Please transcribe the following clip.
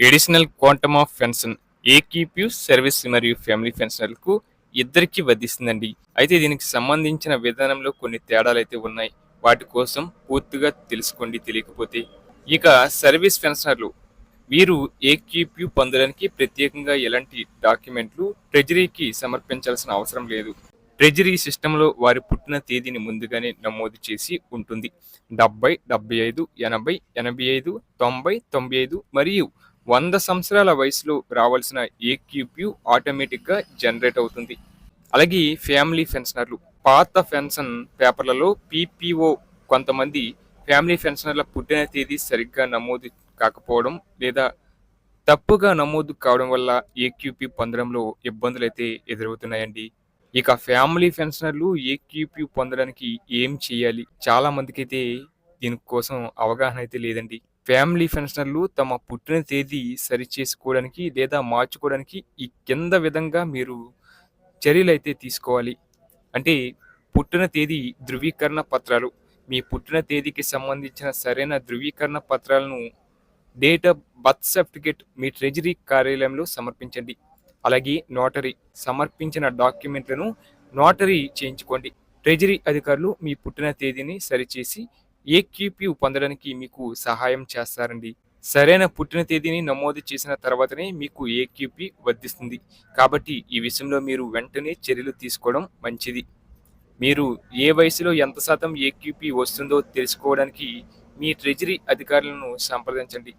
Additional quantum of pension ఏకీప్యూ service మరియు family పెన్షనర్లకు ఇద్దరికి వధిస్తుందండి. అయితే దీనికి సంబంధించిన విధానంలో కొన్ని తేడాలు అయితే ఉన్నాయి. వాటి కోసం పూర్తిగా తెలుసుకోండి తెలియకపోతే. ఇక సర్వీస్ పెన్షనర్లు వీరు ఏక్యూప్యూ పొందడానికి ప్రత్యేకంగా ఎలాంటి డాక్యుమెంట్లు ట్రెజరీకి సమర్పించాల్సిన అవసరం లేదు. ట్రెజరీ సిస్టంలో వారి పుట్టిన తేదీని ముందుగానే నమోదు చేసి ఉంటుంది. డెబ్బై డెబ్బై ఐదు ఎనభై ఎనభై ఐదు తొంభై తొంభై ఐదు మరియు వంద సంవత్సరాల వయసులో రావాల్సిన ఏ క్యూబ్యూ ఆటోమేటిక్గా జనరేట్ అవుతుంది. అలాగే ఫ్యామిలీ పెన్షనర్లు పాత పెన్షన్ పేపర్లలో పీపీఓ కొంతమంది ఫ్యామిలీ పెన్షనర్ల పుట్టిన తేదీ సరిగ్గా నమోదు కాకపోవడం లేదా తప్పుగా నమోదు కావడం వల్ల ఏక్యూపీ పొందడంలో ఇబ్బందులు అయితే ఎదురవుతున్నాయండి. ఇక ఫ్యామిలీ పెన్షనర్లు ఏక్యూపీ పొందడానికి ఏం చేయాలి? చాలా మందికి అయితే దీనికోసం అవగాహన అయితే లేదండి. ఫ్యామిలీ పెన్షనర్లు తమ పుట్టిన తేదీ సరి చేసుకోవడానికి లేదా మార్చుకోవడానికి ఈ కింద విధంగా మీరు చర్యలు అయితే తీసుకోవాలి. అంటే పుట్టిన తేదీ ధృవీకరణ పత్రాలు. మీ పుట్టిన తేదీకి సంబంధించిన సరైన ధృవీకరణ పత్రాలను డేట్ ఆఫ్ బర్త్ సర్టిఫికేట్ మీ ట్రెజరీ కార్యాలయంలో సమర్పించండి. అలాగే నోటరీ సమర్పించిన డాక్యుమెంట్లను నోటరీ చేయించుకోండి. ట్రెజరీ అధికారులు మీ పుట్టిన తేదీని సరిచేసి ఏక్యూపీ పొందడానికి మీకు సహాయం చేస్తారండి? సరైన పుట్టిన తేదీని నమోదు చేసిన తర్వాతనే మీకు ఏక్యూపీ వర్తిస్తుంది? కాబట్టి ఈ విషయంలో మీరు వెంటనే చర్యలు తీసుకోవడం మంచిది. మీరు ఏ వయసులో ఎంత శాతం ఏక్యూపీ వస్తుందో తెలుసుకోవడానికి మీ ట్రెజరీ అధికారులను సంప్రదించండి.